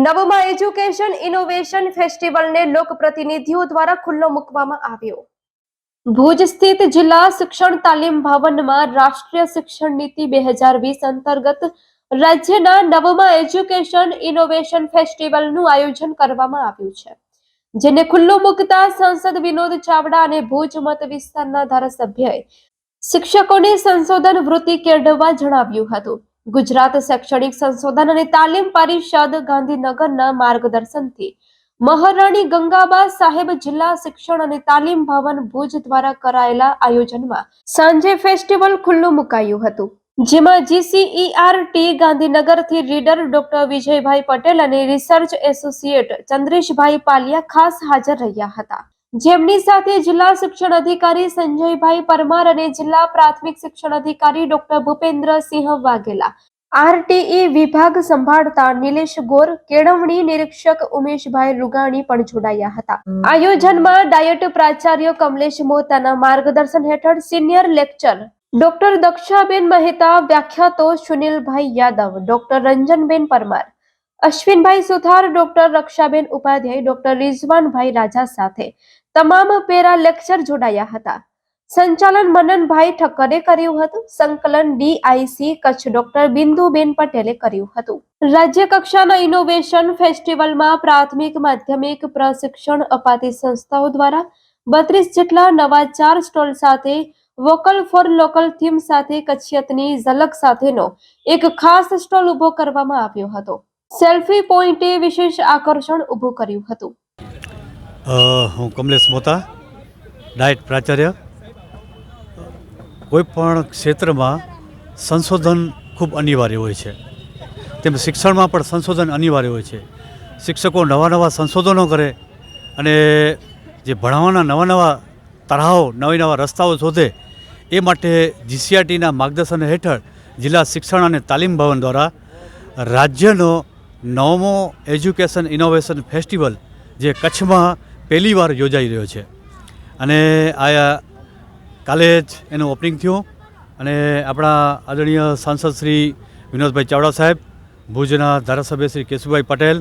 નવમાં education innovation ફેસ્ટિવલને લોકપ્રતિનિધિઓ દ્વારા ખુલ્લો મૂકવામાં આવ્યો. ભુજ સ્થિત જિલ્લા શિક્ષણ તાલીમ ભવનમાં રાષ્ટ્રીય શિક્ષણ નીતિ બે હજાર વીસ અંતર્ગત રાજ્યના નવમા એજ્યુકેશન ઇનોવેશન ફેસ્ટિવલનું આયોજન કરવામાં આવ્યું છે. જેને ખુલ્લું મૂકતા સાંસદ વિનોદ ચાવડા અને ભુજ મત વિસ્તારના ધારાસભ્યએ શિક્ષકોને સંશોધન વૃત્તિ કેળવવા જણાવ્યું હતું. ગુજરાત શૈક્ષણિક સંશોધન અને તાલીમ પરિષદ ગાંધીનગરના માર્ગદર્શનથી મહારાણી ગંગાબા સાહેબ જિલ્લા શિક્ષણ અને તાલીમ ભવન ભુજ દ્વારા કરાયેલા આયોજનમાં સાંજે ફેસ્ટિવલ ખુલ્લું મુકાયું હતું, જેમાં જીસીઈઆરટી ગાંધીનગરથી રીડર ડોક્ટર વિજયભાઈ પટેલ અને રિસર્ચ એસોસિએટ ચંદ્રેશભાઈ પાલિયા ખાસ હાજર રહ્યા હતા. જેમની સાથે જિલ્લા શિક્ષણ અધિકારી સંજયભાઈ પરમાર અને જિલ્લા પ્રાથમિક શિક્ષણ અધિકારી ડોક્ટર ભૂપેન્દ્રસિંહ વાઘેલા. આરટીઈ વિભાગ સંભાળતા નિલેશ ગોર, કેળવણી નિરીક્ષક ઉમેશભાઈ રૂગાણી પણ જોડાયા હતા. આયોજનમાં ડાયટ પ્રાચાર્ય કમલેશ મોતાના માર્ગદર્શન હેઠળ senior lecture doctor Dakshaben Mehta, વ્યાખ્યાતો Sunilbhai Yadav, doctor Ranjanben Parmar, Ashwinbhai Suthar, doctor Rakshaben Upadhyay, doctor Rizwanbhai Raja સાથે તમામ પેરા લેક્ચર જોડાયા હતા. સંચાલન મનનભાઈ ઠક્કરે કર્યું હતું. સંકલન ડીઆઈસી કચ્છ ડોક્ટર બિંદુબેન પટેલે કર્યું હતું. રાજ્ય કક્ષાના ઇનોવેશન ફેસ્ટિવલમાં પ્રાથમિક, માધ્યમિક, પ્રશિક્ષણ અપાતી સંસ્થાઓ દ્વારા બત્રીસ જેટલા નવા ચાર સ્ટોલ સાથે વોકલ ફોર લોકલ થીમ સાથે કચ્છિયતની ઝલક સાથેનો એક ખાસ સ્ટોલ ઊભો કરવામાં આવ્યો હતો. સેલ્ફી પોઈન્ટે વિશેષ આકર્ષણ ઊભું કર્યું હતું. હું કમલેશ મોતા, ડાયટ પ્રાચાર્ય. કોઈપણ ક્ષેત્રમાં સંશોધન ખૂબ અનિવાર્ય હોય છે. તેમ શિક્ષણમાં પણ સંશોધન અનિવાર્ય હોય છે. શિક્ષકો નવા નવા સંશોધનો કરે અને જે ભણાવવાના નવા નવા તરાહો, નવી નવા રસ્તાઓ શોધે, એ માટે જીસીઆરટીના માર્ગદર્શન હેઠળ જિલ્લા શિક્ષણ અને તાલીમ ભવન દ્વારા રાજ્યનો નવમો એજ્યુકેશન ઇનોવેશન ફેસ્ટિવલ, જે કચ્છમાં પહેલીવાર યોજાઈ રહ્યો છે. અને આ કાલે જ એનું ઓપનિંગ થયું અને આપણા આદરણીય સાંસદ શ્રી વિનોદભાઈ ચાવડા સાહેબ, ભુજના ધારાસભ્ય શ્રી કેશુભાઈ પટેલ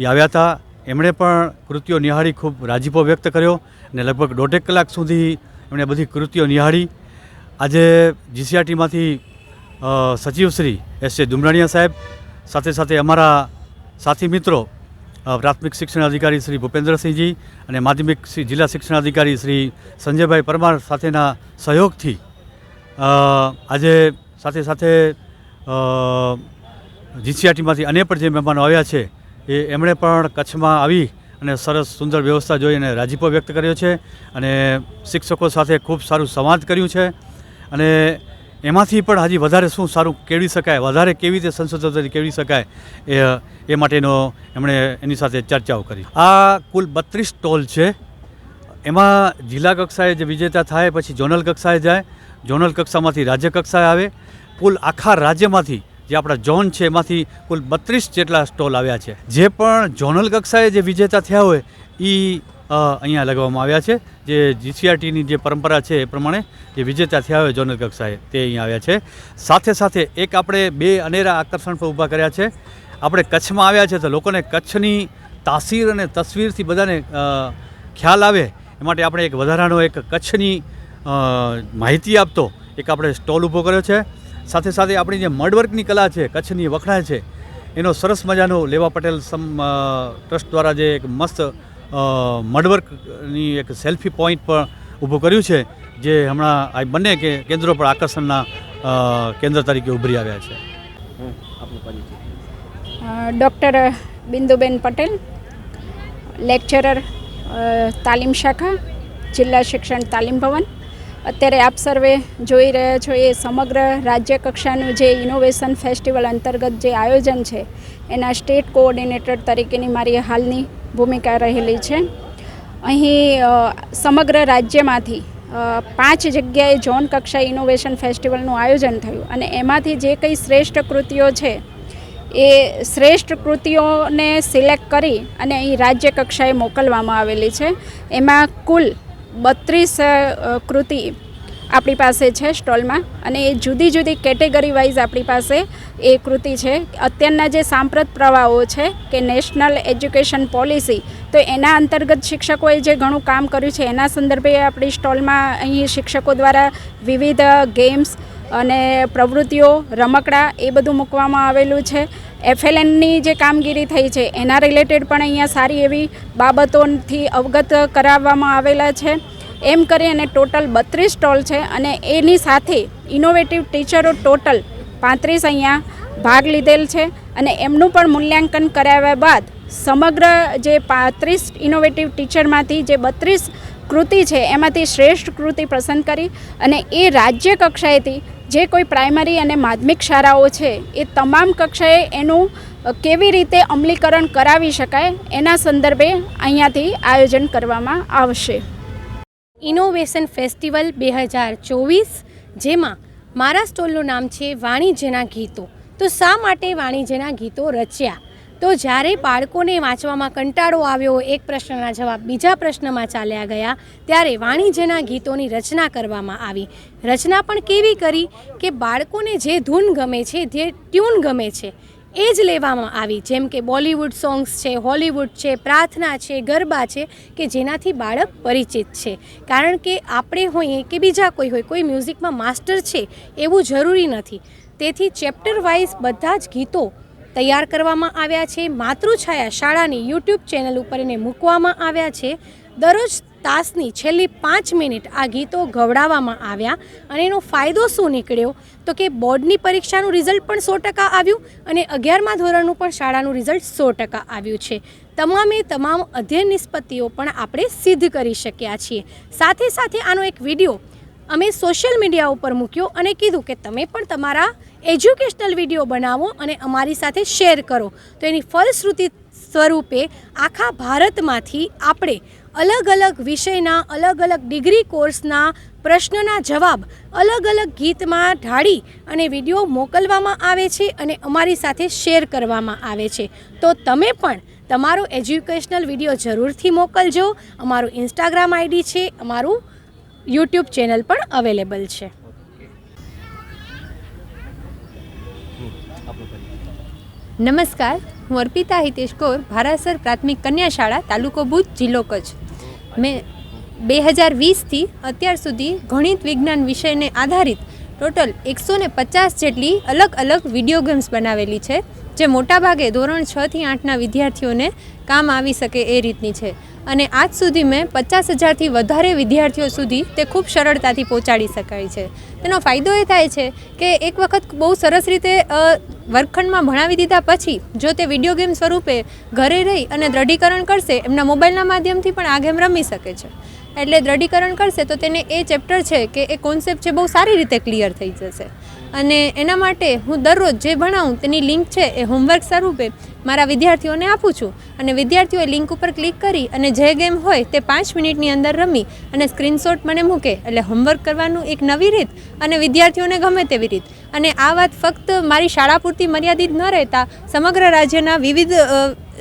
એ આવ્યા હતા. એમણે પણ કૃતિઓ નિહાળી ખૂબ રાજીપો વ્યક્ત કર્યો અને લગભગ દોઢેક કલાક સુધી એમણે બધી કૃતિઓ નિહાળી. આજે જીસીઆરટીમાંથી સચિવ શ્રી એસ જે દુમરાણીયા સાહેબ સાથે સાથે અમારા સાથી મિત્રો પ્રાથમિક શિક્ષણ અધિકારી શ્રી ભૂપેન્દ્રસિંહજી અને માધ્યમિક જિલ્લા શિક્ષણ અધિકારી શ્રી સંજયભાઈ પરમાર સાથેના સહયોગથી આજે સાથે સાથે જીસીઆરટીમાંથી અન્ય પણ જે મહેમાનો આવ્યા છે, એ એમણે પણ કચ્છમાં આવી અને સરસ સુંદર વ્યવસ્થા જોઈને રાજીપો વ્યક્ત કર્યો છે અને શિક્ષકો સાથે ખૂબ સારું સંવાદ કર્યું છે. અને એમાંથી પણ હજી વધારે શું સારું કેળવી શકાય, વધારે કેવી રીતે સંશોધન કેળવી શકાય, એ એ માટેનો એમણે એની સાથે ચર્ચાઓ કરી. આ કુલ બત્રીસ સ્ટોલ છે. એમાં જિલ્લા કક્ષાએ જે વિજેતા થાય, પછી ઝોનલ કક્ષાએ જાય, ઝોનલ કક્ષામાંથી રાજ્ય કક્ષાએ આવે. કુલ આખા રાજ્યમાંથી જે આપણા ઝોન છે, એમાંથી કુલ બત્રીસ જેટલા સ્ટોલ આવ્યા છે. જે પણ ઝોનલ કક્ષાએ જે વિજેતા થયા હોય એ અહીંયા લગાવવામાં આવ્યા છે. જે જીસીઆરટીની જે પરંપરા છે એ પ્રમાણે જે વિજેતા થયા હોય જોનલ કક્ષાએ, તે અહીંયા આવ્યા છે. સાથે સાથે એક આપણે બે અનેરા આકર્ષણ પણ ઊભા કર્યા છે. આપણે કચ્છમાં આવ્યા છે તો લોકોને કચ્છની તાસીર અને તસવીરથી બધાને ખ્યાલ આવે. એ માટે આપણે એક વધારાનો એક કચ્છની માહિતી આપતો એક આપણે સ્ટોલ ઊભો કર્યો છે. સાથે સાથે આપણી જે મડવર્કની કલા છે, કચ્છની વખણાય છે, એનો સરસ મજાનો લેવા પટેલ સમ ટ્રસ્ટ દ્વારા જે એક મસ્ત મડવર્કની એક સેલ્ફી પોઈન્ટ પણ ઊભું કર્યું છે જે હમણાં આ બંને કે કેન્દ્રો પર આકર્ષણના કેન્દ્ર તરીકે ઉભરી આવ્યા છે. ડૉક્ટર બિંદુબેન પટેલ લેક્ચરર તાલીમ શાખા જિલ્લા શિક્ષણ તાલીમ ભવન. અત્યારે આપ સર્વે જોઈ રહ્યા છો એ સમગ્ર રાજ્ય કક્ષાનું જે ઇનોવેશન ફેસ્ટિવલ અંતર્ગત જે આયોજન છે, એના સ્ટેટ કોઓર્ડિનેટર તરીકેની મારી હાલની ભૂમિકા રહેલી છે. અહીં સમગ્ર રાજ્યમાંથી પાંચ જગ્યાએ ઝોન કક્ષા ઇનોવેશન ફેસ્ટિવલનું આયોજન થયું અને એમાંથી જે કંઈ શ્રેષ્ઠ કૃતિઓ છે, એ શ્રેષ્ઠ કૃતિઓને સિલેક્ટ કરી અને અહીં રાજ્ય કક્ષાએ મોકલવામાં આવેલી છે. એમાં કુલ બત્રીસ કૃતિ આપણી પાસે છે સ્ટોલમાં અને એ જુદી જુદી કેટેગરી વાઇઝ આપણી પાસે એ કૃતિ છે. અત્યારના જે સાંપ્રત પ્રવાહો છે કે નેશનલ એજ્યુકેશન પોલિસી, તો એના અંતર્ગત શિક્ષકોએ જે ઘણું કામ કર્યું છે, એના સંદર્ભે આપણી સ્ટોલમાં અહીં શિક્ષકો દ્વારા વિવિધ ગેમ્સ અને પ્રવૃત્તિઓ, રમકડા એ બધું મૂકવામાં આવેલું છે. એફએલએનની જે કામગીરી થઈ છે, એના રિલેટેડ પણ અહીંયા સારી એવી બાબતોથી અવગત કરાવવામાં આવેલા છે. એમ કરી અને ટોટલ બત્રીસ સ્ટોલ છે અને એની સાથે ઇનોવેટિવ ટીચરો ટોટલ પાંત્રીસ અહીંયા ભાગ લીધેલ છે અને એમનું પણ મૂલ્યાંકન કરાવ્યા બાદ સમગ્ર જે પાંત્રીસ ઇનોવેટિવ ટીચરમાંથી જે બત્રીસ કૃતિ છે, એમાંથી શ્રેષ્ઠ કૃતિ પસંદ કરી અને એ રાજ્ય કક્ષાએથી જે કોઈ પ્રાઇમરી અને માધ્યમિક શાળાઓ છે, એ તમામ કક્ષાએ એનું કેવી રીતે અમલીકરણ કરાવી શકાય, એના સંદર્ભે અહીંયાથી આયોજન કરવામાં આવશે. ઇનોવેશન ફેસ્ટિવલ બે હજાર ચોવીસ, જેમાં મારા સ્ટોલનું નામ છે વાણિજ્યના ગીતો. તો શા માટે વાણિજ્યના ગીતો રચ્યા? તો જ્યારે બાળકોને વાંચવામાં કંટાળો આવ્યો, એક પ્રશ્નના જવાબ બીજા પ્રશ્નમાં ચાલ્યા ગયા, ત્યારે વાણિજ્યના ગીતોની રચના કરવામાં આવી. રચના પણ કેવી કરી કે બાળકોને જે ધૂન ગમે છે, જે ટ્યુન ગમે છે, એ જ લેવામાં આવી. જેમ કે બોલિવૂડ સોંગ્સ છે, હોલિવૂડ છે, પ્રાર્થના છે, ગરબા છે, કે જેનાથી બાળક પરિચિત છે. કારણ કે આપણે હોઈએ કે બીજા કોઈ હોય, કોઈ મ્યુઝિકમાં માસ્ટર છે, એવું જરૂરી નથી. તેથી ચેપ્ટર વાઇઝ બધા જ ગીતો તૈયાર કરવામાં આવ્યા છે. માતૃછાયા શાળાની યુટ્યુબ ચેનલ ઉપર એને મૂકવામાં આવ્યા છે. દરરોજ તાસની છેલ્લી પાંચ મિનિટ આ ગીતો ગવડાવવામાં આવ્યા અને એનો ફાયદો શું નીકળ્યો? તો કે બોર્ડની પરીક્ષાનું રિઝલ્ટ પણ સો ટકા આવ્યું અને અગિયારમા ધોરણનું પણ શાળાનું રિઝલ્ટ સો ટકા આવ્યું છે. તમામે તમામ અધ્યયન નિષ્પત્તિઓ પણ આપણે સિદ્ધ કરી શક્યા છીએ. સાથે સાથે આનો એક વીડિયો અમે સોશિયલ મીડિયા ઉપર મૂક્યો અને કીધું કે તમે પણ તમારા એજ્યુકેશનલ વીડિયો બનાવો અને અમારી સાથે શેર કરો. તો એની ફલશ્રુતિ સ્વરૂપે આખા ભારતમાંથી આપણે અલગ અલગ વિષયના, અલગ અલગ ડિગ્રી કોર્સના પ્રશ્નના જવાબ, અલગ અલગ ગીતમાં ઢાળી અને વીડિયો મોકલવામાં આવે છે અને અમારી સાથે શેર કરવામાં આવે છે. તો તમે પણ તમારો એજ્યુકેશનલ વીડિયો જરૂરથી મોકલજો. અમારું ઇન્સ્ટાગ્રામ આઈડી છે, અમારું યુટ્યુબ ચેનલ પણ અવેલેબલ છે. નમસ્કાર, હું અર્પિતા હિતેશ કૌર, ભારાસર પ્રાથમિક કન્યા શાળા, તાલુકો ભુજ, જિલ્લો કચ્છ. મેં બે હજાર વીસથી અત્યાર સુધી ગણિત વિજ્ઞાન વિષયને આધારિત ટોટલ એકસો ને પચાસ જેટલી અલગ અલગ વીડિયો ગેમ્સ બનાવેલી છે, જે મોટાભાગે ધોરણ છથી આઠના વિદ્યાર્થીઓને કામ આવી શકે એ રીતની છે. અને આજ સુધી મેં પચાસ હજારથી વધારે વિદ્યાર્થીઓ સુધી તે ખૂબ સરળતાથી પહોંચાડી શકાય છે. તેનો ફાયદો એ થાય છે કે એક વખત બહુ સરસ રીતે વર્ગખંડમાં ભણાવી દીધા પછી જો તે વીડિયો ગેમ સ્વરૂપે ઘરે રહી અને દ્રઢીકરણ કરશે, એમના મોબાઈલના માધ્યમથી પણ આ ગેમ રમી શકે છે. એટલે દ્રઢીકરણ કરશે તો તેને એ ચેપ્ટર છે કે એ કોન્સેપ્ટ છે બહુ સારી રીતે ક્લિયર થઈ જશે. અને એના માટે હું દરરોજ જે ભણાવું તેની લિંક છે એ હોમવર્ક સ્વરૂપે મારા વિદ્યાર્થીઓને આપું છું. અને વિદ્યાર્થીઓએ લિંક ઉપર ક્લિક કરી અને જે ગેમ હોય તે પાંચ મિનિટની અંદર રમી અને સ્ક્રીનશોટ મને મૂકે એટલે હોમવર્ક કરવાનું એક નવી રીત અને વિદ્યાર્થીઓને ગમે તેવી રીત. અને આ વાત ફક્ત મારી શાળા પૂરતી મર્યાદિત ન રહેતા સમગ્ર રાજ્યના વિવિધ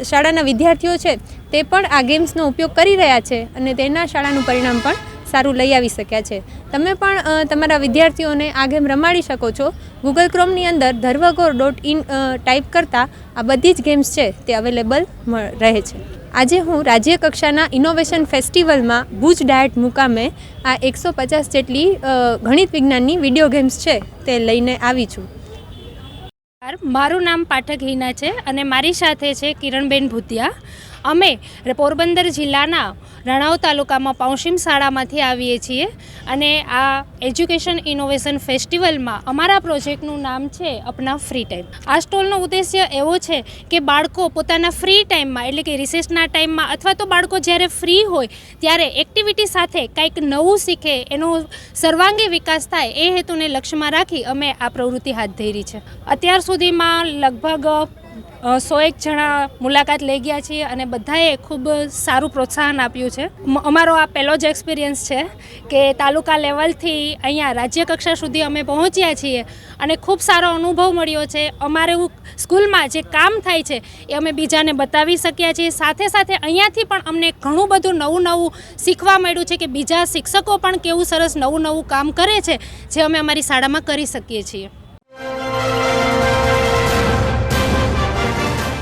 શાળાના વિદ્યાર્થીઓ છે, તે પણ આ ગેમ્સનો ઉપયોગ કરી રહ્યા છે અને તેના શાળાનું પરિણામ પણ સારું લઈ આવી શક્યા છે. તમે પણ તમારા વિદ્યાર્થીઓને આ ગેમ રમાડી શકો છો. ગૂગલ ક્રોમની અંદર ધર્વગોર ડોટ ઇન ટાઈપ કરતાં આ બધી જ ગેમ્સ છે, તે અવેલેબલ રહે છે. આજે હું રાજ્ય કક્ષાના ઇનોવેશન ફેસ્ટિવલમાં ભુજ ડાયટ મુકામે આ એકસો પચાસ જેટલી ગણિત વિજ્ઞાનની વીડિયો ગેમ્સ છે, તે લઈને આવી છું. મારું નામ પાઠક હિના છે અને મારી સાથે છે કિરણબેન ભૂતિયા. અમે પોરબંદર જિલ્લાના રણાવ તાલુકામાં પાઉશીમ શાળામાંથી આવીએ છીએ અને આ એજ્યુકેશન ઇનોવેશન ફેસ્ટિવલમાં અમારા પ્રોજેક્ટનું નામ છે અપના ફ્રી ટાઈમ આ સ્ટોલનો ઉદ્દેશ્ય એવો છે કે બાળકો પોતાના ફ્રી ટાઈમમાં એટલે કે રિસેસના ટાઈમમાં અથવા તો બાળકો જ્યારે ફ્રી હોય, ત્યારે એક્ટિવિટી સાથે કંઈક નવું શીખે, એનો સર્વાંગી વિકાસ થાય એ હેતુને લક્ષ્યમાં રાખી અમે આ પ્રવૃત્તિ હાથ ધરી છે. અત્યાર સુધીમાં લગભગ સો એક જણા મુલાકાત લઈ ગયા છીએ અને બધાએ ખૂબ સારું પ્રોત્સાહન આપ્યું છે. અમારો આ પહેલો જ એક્સપિરિયન્સ છે કે તાલુકા લેવલથી અહીંયા રાજ્ય કક્ષા સુધી અમે પહોંચ્યા છીએ અને ખૂબ સારો અનુભવ મળ્યો છે. અમારે સ્કૂલમાં જે કામ થાય છે એ અમે બીજાને બતાવી શક્યા છીએ. સાથે સાથે અહીંયાથી પણ અમને ઘણું બધું નવું નવું શીખવા મળ્યું છે કે બીજા શિક્ષકો પણ કેવું સરસ નવું નવું કામ કરે છે, જે અમે અમારી શાળામાં કરી શકીએ છીએ.